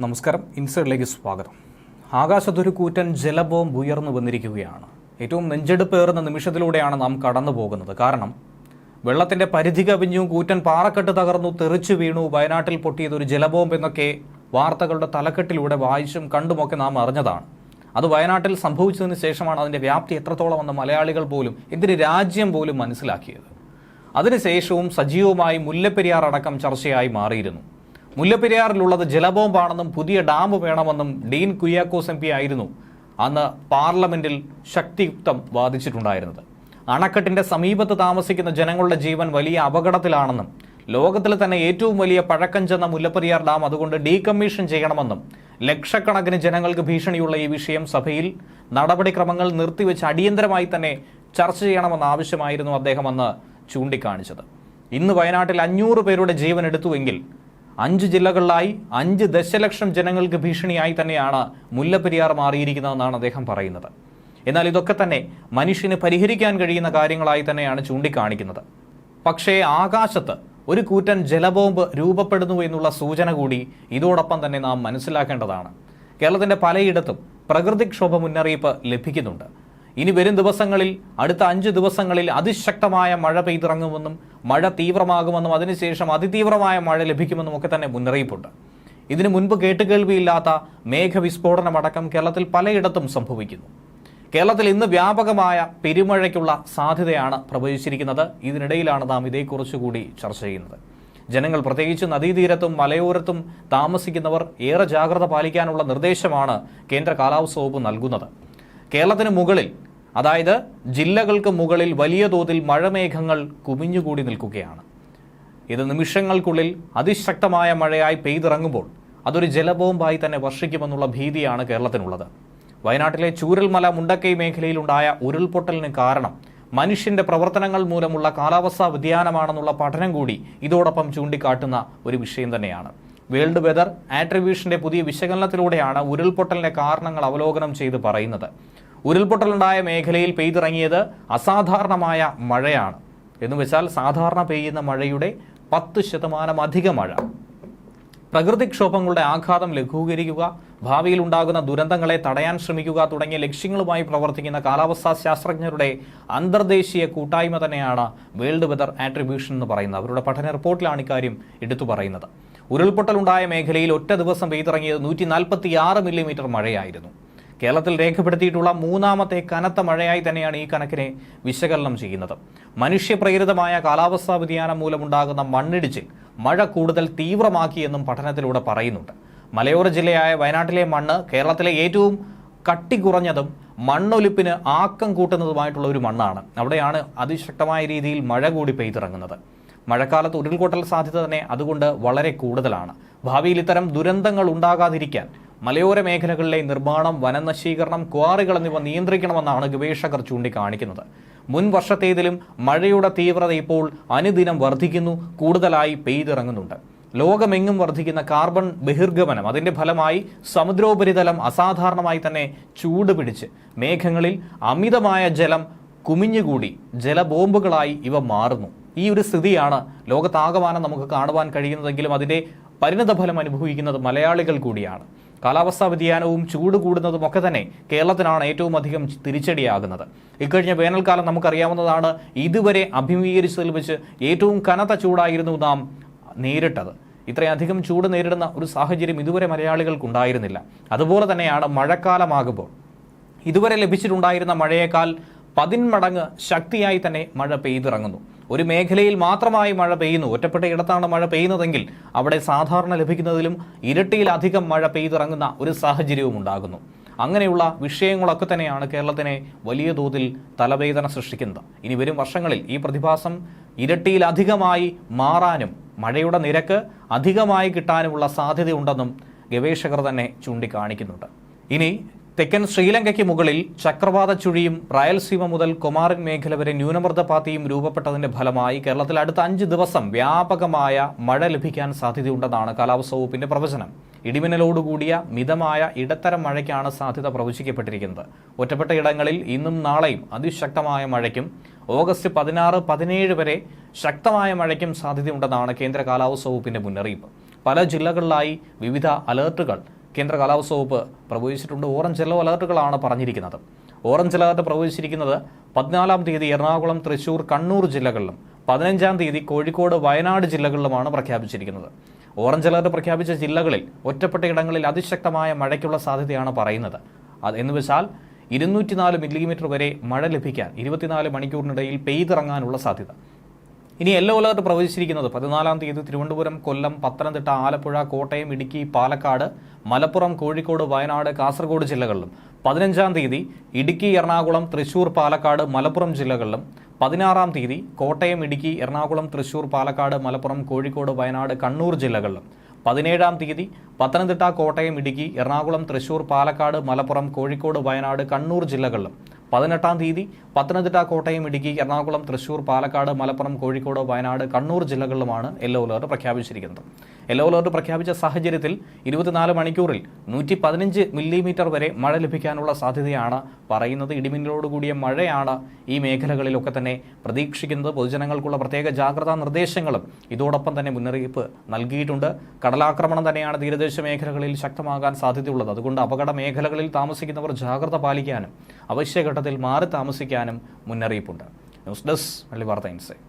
നമസ്കാരം. ഇൻസൈഡിലേക്ക് സ്വാഗതം. ആകാശത്തൊരു കൂറ്റൻ ജലബോംബ് ഉയർന്നു വന്നിരിക്കുകയാണ്. ഏറ്റവും നെഞ്ചെടുപ്പേറുന്ന നിമിഷത്തിലൂടെയാണ് നാം കടന്നു പോകുന്നത്. കാരണം വെള്ളത്തിന്റെ പരിധി കവിഞ്ഞു കൂറ്റൻ പാറക്കെട്ട് തകർന്നു തെറിച്ചു വീണു വയനാട്ടിൽ പൊട്ടിയത് ഒരു ജലബോംബ് എന്നൊക്കെ വാർത്തകളുടെ തലക്കെട്ടിലൂടെ വായിച്ചും കണ്ടുമൊക്കെ നാം അറിഞ്ഞതാണ്. അത് വയനാട്ടിൽ സംഭവിച്ചതിന് ശേഷമാണ് അതിന്റെ വ്യാപ്തി എത്രത്തോളം വന്ന മലയാളികൾ പോലും എന്തിന് രാജ്യം പോലും മനസ്സിലാക്കിയത്. അതിനുശേഷവും സജീവമായി മുല്ലപ്പെരിയാർ അടക്കം ചർച്ചയായി മാറിയിരുന്നു. മുല്ലപ്പെരിയാറിലുള്ളത് ജലബോംബാണെന്നും പുതിയ ഡാം വേണമെന്നും ഡീൻ കുര്യാക്കോസ് എം പി ആയിരുന്നു അന്ന് പാർലമെന്റിൽ ശക്തിയുക്തം വാദിച്ചിട്ടുണ്ടായിരുന്നത്. അണക്കെട്ടിന്റെ സമീപത്ത് താമസിക്കുന്ന ജനങ്ങളുടെ ജീവൻ വലിയ അപകടത്തിലാണെന്നും ലോകത്തിലെ തന്നെ ഏറ്റവും വലിയ പഴക്കം ചെന്ന മുല്ലപ്പെരിയാർ ഡാം അതുകൊണ്ട് ഡീകമ്മീഷൻ ചെയ്യണമെന്നും ലക്ഷക്കണക്കിന് ജനങ്ങൾക്ക് ഭീഷണിയുള്ള ഈ വിഷയം സഭയിൽ നടപടിക്രമങ്ങൾ നിർത്തിവെച്ച് അടിയന്തരമായി തന്നെ ചർച്ച ചെയ്യണമെന്ന ആവശ്യമായിരുന്നു അദ്ദേഹം അന്ന് ചൂണ്ടിക്കാണിച്ചത്. ഇന്ന് വയനാട്ടിൽ അഞ്ഞൂറ് പേരുടെ ജീവൻ എടുത്തുവെങ്കിൽ അഞ്ച് ജില്ലകളിലായി അഞ്ച് ദശലക്ഷം ജനങ്ങൾക്ക് ഭീഷണിയായി തന്നെയാണ് മുല്ലപ്പെരിയാർ മാറിയിരിക്കുന്നതെന്നാണ് അദ്ദേഹം പറയുന്നത്. എന്നാൽ ഇതൊക്കെ തന്നെ മനുഷ്യന് പരിഹരിക്കാൻ കഴിയുന്ന കാര്യങ്ങളായി തന്നെയാണ് ചൂണ്ടിക്കാണിക്കുന്നത്. പക്ഷേ ആകാശത്ത് ഒരു കൂറ്റൻ ജലബോംബ് രൂപപ്പെടുന്നു എന്നുള്ള സൂചന കൂടി ഇതോടൊപ്പം തന്നെ നാം മനസ്സിലാക്കേണ്ടതാണ്. കേരളത്തിന്റെ പലയിടത്തും പ്രകൃതിക്ഷോഭ മുന്നറിയിപ്പ് ലഭിക്കുന്നുണ്ട്. ഇനി വരും ദിവസങ്ങളിൽ അടുത്ത അഞ്ച് ദിവസങ്ങളിൽ അതിശക്തമായ മഴ പെയ്തിറങ്ങുമെന്നും മഴ തീവ്രമാകുമെന്നും അതിനുശേഷം അതിതീവ്രമായ മഴ ലഭിക്കുമെന്നും ഒക്കെ തന്നെ മുന്നറിയിപ്പുണ്ട്. ഇതിനു മുൻപ് കേട്ടുകേൾവിയില്ലാത്ത മേഘവിസ്ഫോടനമടക്കം കേരളത്തിൽ പലയിടത്തും സംഭവിക്കുന്നു. കേരളത്തിൽ ഇന്ന് വ്യാപകമായ പെരുമഴയ്ക്കുള്ള സാധ്യതയാണ് പ്രവചിച്ചിരിക്കുന്നത് ഇതിനിടയിലാണ് നാം ഇതേക്കുറിച്ചുകൂടി ചർച്ച ചെയ്യുന്നത്. ജനങ്ങൾ പ്രത്യേകിച്ച് നദീതീരത്തും മലയോരത്തും താമസിക്കുന്നവർ ഏറെ ജാഗ്രത പാലിക്കാനുള്ള നിർദ്ദേശമാണ് കേന്ദ്ര കാലാവസ്ഥ വകുപ്പ് നൽകുന്നത്. കേരളത്തിന് മുകളിൽ അതായത് ജില്ലകൾക്ക് മുകളിൽ വലിയ തോതിൽ മഴമേഘങ്ങൾ കുമിഞ്ഞുകൂടി നിൽക്കുകയാണ്. ഇത് നിമിഷങ്ങൾക്കുള്ളിൽ അതിശക്തമായ മഴയായി പെയ്തിറങ്ങുമ്പോൾ അതൊരു ജലബോംബായി തന്നെ വർഷിക്കുമെന്നുള്ള ഭീതിയാണ് കേരളത്തിനുള്ളത്. വയനാട്ടിലെ ചൂരൽമല മുണ്ടക്കൈ മേഖലയിലുണ്ടായ ഉരുൾപൊട്ടലിന് കാരണം മനുഷ്യന്റെ പ്രവർത്തനങ്ങൾ മൂലമുള്ള കാലാവസ്ഥാ വ്യതിയാനമാണെന്നുള്ള പഠനം കൂടി ഇതോടൊപ്പം ചൂണ്ടിക്കാട്ടുന്ന ഒരു വിഷയം തന്നെയാണ്. വേൾഡ് വെതർ ആട്രിബ്യൂഷന്റെ പുതിയ വിശകലനത്തിലൂടെയാണ് ഉരുൾപൊട്ടലിന്റെ കാരണങ്ങൾ അവലോകനം ചെയ്ത് പറയുന്നത്. ഉരുൾപൊട്ടലുണ്ടായ മേഖലയിൽ പെയ്തിറങ്ങിയത് അസാധാരണമായ മഴയാണ്. എന്ന് വെച്ചാൽ സാധാരണ പെയ്യുന്ന മഴയുടെ പത്ത് ശതമാനം അധിക മഴ. പ്രകൃതിക്ഷോഭങ്ങളുടെ ആഘാതം ലഘൂകരിക്കുക ഭാവിയിൽ ഉണ്ടാകുന്ന ദുരന്തങ്ങളെ തടയാൻ ശ്രമിക്കുക തുടങ്ങിയ ലക്ഷ്യങ്ങളുമായി പ്രവർത്തിക്കുന്ന കാലാവസ്ഥാ ശാസ്ത്രജ്ഞരുടെ അന്തർദേശീയ കൂട്ടായ്മ തന്നെയാണ് വേൾഡ് വെതർ ആട്രിബ്യൂഷൻ എന്ന് പറയുന്നത്. അവരുടെ പഠന റിപ്പോർട്ടിലാണ് ഇക്കാര്യം എടുത്തു പറയുന്നത്. ഉരുൾപൊട്ടലുണ്ടായ മേഖലയിൽ ഒറ്റ ദിവസം പെയ്തിറങ്ങിയത് നൂറ്റി മില്ലിമീറ്റർ മഴയായിരുന്നു. കേരളത്തിൽ രേഖപ്പെടുത്തിയിട്ടുള്ള മൂന്നാമത്തെ കനത്ത മഴയായി തന്നെയാണ് ഈ കണക്കിനെ വിശകലനം ചെയ്യുന്നത്. മനുഷ്യപ്രേരിതമായ കാലാവസ്ഥാ വ്യതിയാനം മൂലമുണ്ടാകുന്ന മണ്ണിടിച്ചിൽ മഴ കൂടുതൽ തീവ്രമാക്കിയെന്നും പഠനത്തിലൂടെ പറയുന്നുണ്ട്. മലയോര ജില്ലയായ വയനാട്ടിലെ മണ്ണ് കേരളത്തിലെ ഏറ്റവും കട്ടി കുറഞ്ഞതും മണ്ണൊലിപ്പിന് ആക്കം കൂട്ടുന്നതുമായിട്ടുള്ള ഒരു മണ്ണാണ്. അവിടെയാണ് അതിശക്തമായ രീതിയിൽ മഴ കൂടി പെയ്തിറങ്ങുന്നത്. മഴക്കാലത്ത് ഉരുൾപൊട്ടൽ സാധ്യത തന്നെ അതുകൊണ്ട് വളരെ കൂടുതലാണ്. ഭാവിയിൽ ഇത്തരം ദുരന്തങ്ങൾ ഉണ്ടാകാതിരിക്കാൻ മലയോര മേഖലകളിലെ നിർമ്മാണം വനനശീകരണം ക്വാറികൾ എന്നിവ നിയന്ത്രിക്കണമെന്നാണ് ഗവേഷകർ ചൂണ്ടിക്കാണിക്കുന്നത്. മുൻ വർഷത്തേതിലും മഴയുടെ തീവ്രത ഇപ്പോൾ അനുദിനം വർദ്ധിക്കുന്നു കൂടുതലായി പെയ്തിറങ്ങുന്നുണ്ട്. ലോകമെങ്ങും വർദ്ധിക്കുന്ന കാർബൺ ബഹിർഗമനം അതിന്റെ ഫലമായി സമുദ്രോപരിതലം അസാധാരണമായി തന്നെ ചൂട് പിടിച്ച് മേഘങ്ങളിൽ അമിതമായ ജലം കുമിഞ്ഞുകൂടി ജലബോംബുകളായി ഇവ മാറുന്നു. ഈ ഒരു സ്ഥിതിയാണ് ലോകത്താകമാനം നമുക്ക് കാണുവാൻ കഴിയുന്നതെങ്കിലും അതിന്റെ പരിണതഫലം അനുഭവിക്കുന്നത് മലയാളികൾ കൂടിയാണ്. കാലാവസ്ഥാ വ്യതിയാനവും ചൂട് കൂടുന്നതും ഒക്കെ തന്നെ കേരളത്തിനാണ് ഏറ്റവും അധികം തിരിച്ചടിയാകുന്നത്. ഇക്കഴിഞ്ഞ വേനൽക്കാലം നമുക്കറിയാവുന്നതാണ് ഇതുവരെ അഭിമുഖീകരിച്ചതിൽ വെച്ച് ഏറ്റവും കനത്ത ചൂടായിരുന്നു നാം നേരിട്ടത്. ഇത്രയധികം ചൂട് നേരിടുന്ന ഒരു സാഹചര്യം ഇതുവരെ മലയാളികൾക്കുണ്ടായിരുന്നില്ല. അതുപോലെ തന്നെയാണ് മഴക്കാലമാകുമ്പോൾ. ഇതുവരെ ലഭിച്ചിട്ടുണ്ടായിരുന്ന മഴയേക്കാൾ പതിന്മടങ്ങ് ശക്തിയായി തന്നെ മഴ പെയ്തിറങ്ങുന്നു. ഒരു മേഖലയിൽ മാത്രമായി മഴ പെയ്യുന്നു. ഒറ്റപ്പെട്ട ഇടത്താണ് മഴ പെയ്യുന്നതെങ്കിൽ അവിടെ സാധാരണ ലഭിക്കുന്നതിലും ഇരട്ടിയിലധികം മഴ പെയ്തിറങ്ങുന്ന ഒരു സാഹചര്യവും ഉണ്ടാകുന്നു. അങ്ങനെയുള്ള വിഷയങ്ങളൊക്കെ തന്നെയാണ് കേരളത്തിനെ വലിയ തോതിൽ തലവേദന സൃഷ്ടിക്കുന്നത്. ഇനി വരും വർഷങ്ങളിൽ ഈ പ്രതിഭാസം ഇരട്ടിയിലധികമായി മാറാനും മഴയുടെ നിരക്ക് അധികമായി കിട്ടാനുമുള്ള സാധ്യതയുണ്ടെന്നും ഗവേഷകർ തന്നെ ചൂണ്ടിക്കാണിക്കുന്നുണ്ട്. ഇനി തെക്കൻ ശ്രീലങ്കയ്ക്ക് മുകളിൽ ചക്രവാത ചുഴിയും റയൽസീമ മുതൽ കൊമാറിൻ മേഖല വരെ ന്യൂനമർദ്ദപാതയും രൂപപ്പെട്ടതിന്റെ ഫലമായി കേരളത്തിൽ അടുത്ത അഞ്ച് ദിവസം വ്യാപകമായ മഴ ലഭിക്കാൻ സാധ്യതയുണ്ടെന്നാണ് കാലാവസ്ഥാ വകുപ്പിന്റെ പ്രവചനം. ഇടിമിന്നലോടുകൂടിയ മിതമായ ഇടത്തരം മഴയ്ക്കാണ് സാധ്യത പ്രവചിക്കപ്പെട്ടിരിക്കുന്നത്. ഒറ്റപ്പെട്ട ഇടങ്ങളിൽ ഇന്നും നാളെയും അതിശക്തമായ മഴയ്ക്കും ഓഗസ്റ്റ് പതിനാറ് പതിനേഴ് വരെ ശക്തമായ മഴയ്ക്കും സാധ്യതയുണ്ടെന്നാണ് കേന്ദ്ര കാലാവസ്ഥാ വകുപ്പിന്റെ മുന്നറിയിപ്പ്. പല ജില്ലകളിലായി വിവിധ അലേർട്ടുകൾ കേന്ദ്ര കാലാവസ്ഥ വകുപ്പ് പ്രവചിച്ചിട്ടുണ്ട്. ഓറഞ്ച് യെല്ലോ അലേർട്ടുകളാണ് പറഞ്ഞിരിക്കുന്നത്. ഓറഞ്ച് അലേർട്ട് പ്രവചിച്ചിരിക്കുന്നത് പതിനാലാം തീയതി എറണാകുളം തൃശൂർ കണ്ണൂർ ജില്ലകളിലും പതിനഞ്ചാം തീയതി കോഴിക്കോട് വയനാട് ജില്ലകളിലുമാണ് പ്രഖ്യാപിച്ചിരിക്കുന്നത്. ഓറഞ്ച് അലേർട്ട് പ്രഖ്യാപിച്ച ജില്ലകളിൽ ഒറ്റപ്പെട്ട ഇടങ്ങളിൽ അതിശക്തമായ മഴയ്ക്കുള്ള സാധ്യതയാണ് പറയുന്നത്. അത് എന്ന് വെച്ചാൽ ഇരുന്നൂറ്റിനാല് മില്ലിമീറ്റർ വരെ മഴ ലഭിക്കാൻ ഇരുപത്തിനാല് മണിക്കൂറിനിടയിൽ പെയ്തിറങ്ങാനുള്ള സാധ്യത. ഇനി യെല്ലോ അലർട്ട് പ്രവചിച്ചിരിക്കുന്നത് പതിനാലാം തീയതി തിരുവനന്തപുരം കൊല്ലം പത്തനംതിട്ട ആലപ്പുഴ കോട്ടയം ഇടുക്കി പാലക്കാട് മലപ്പുറം കോഴിക്കോട് വയനാട് കാസർഗോഡ് ജില്ലകളിലും. പതിനഞ്ചാം തീയതി ഇടുക്കി എറണാകുളം തൃശൂർ പാലക്കാട് മലപ്പുറം ജില്ലകളിലും. പതിനാറാം തീയതി കോട്ടയം ഇടുക്കി എറണാകുളം തൃശൂർ പാലക്കാട് മലപ്പുറം കോഴിക്കോട് വയനാട് കണ്ണൂർ ജില്ലകളിലും. പതിനേഴാം തീയതി പത്തനംതിട്ട കോട്ടയം ഇടുക്കി എറണാകുളം തൃശൂർ പാലക്കാട് മലപ്പുറം കോഴിക്കോട് വയനാട് കണ്ണൂർ ജില്ലകളിലും. പതിനെട്ടാം തീയതി പത്തനംതിട്ട കോട്ടയം ഇടുക്കി എറണാകുളം തൃശൂർ പാലക്കാട് മലപ്പുറം കോഴിക്കോട് വയനാട് കണ്ണൂർ ജില്ലകളിലുമാണ് യെല്ലോ അലേർട്ട് പ്രഖ്യാപിച്ചിരിക്കുന്നത്. യെല്ലോ അലേർട്ട് പ്രഖ്യാപിച്ച സാഹചര്യത്തിൽ ഇരുപത്തിനാല് മണിക്കൂറിൽ നൂറ്റി പതിനഞ്ച് മില്ലിമീറ്റർ വരെ മഴ ലഭിക്കാനുള്ള സാധ്യതയാണ് പറയുന്നത്. ഇടിമിന്നലോടുകൂടിയ മഴയാണ് ഈ മേഖലകളിലൊക്കെ തന്നെ പ്രതീക്ഷിക്കുന്നത്. പൊതുജനങ്ങൾക്കുള്ള പ്രത്യേക ജാഗ്രതാ നിർദ്ദേശങ്ങളും ഇതോടൊപ്പം തന്നെ മുന്നറിയിപ്പ് നൽകിയിട്ടുണ്ട്. കടലാക്രമണം തന്നെയാണ് തീരദേശ മേഖലകളിൽ ശക്തമാകാൻ സാധ്യതയുള്ളത്. അതുകൊണ്ട് അപകട മേഖലകളിൽ താമസിക്കുന്നവർ ജാഗ്രത പാലിക്കാനും അവശ്യഘട്ടത്തിൽ മാറി താമസിക്കാനും മുന്നറിയിപ്പുണ്ട്. ന്യൂസ് ഡെസ്ക് മല്ലി വാർത്ത ഇൻസൈറ്റ്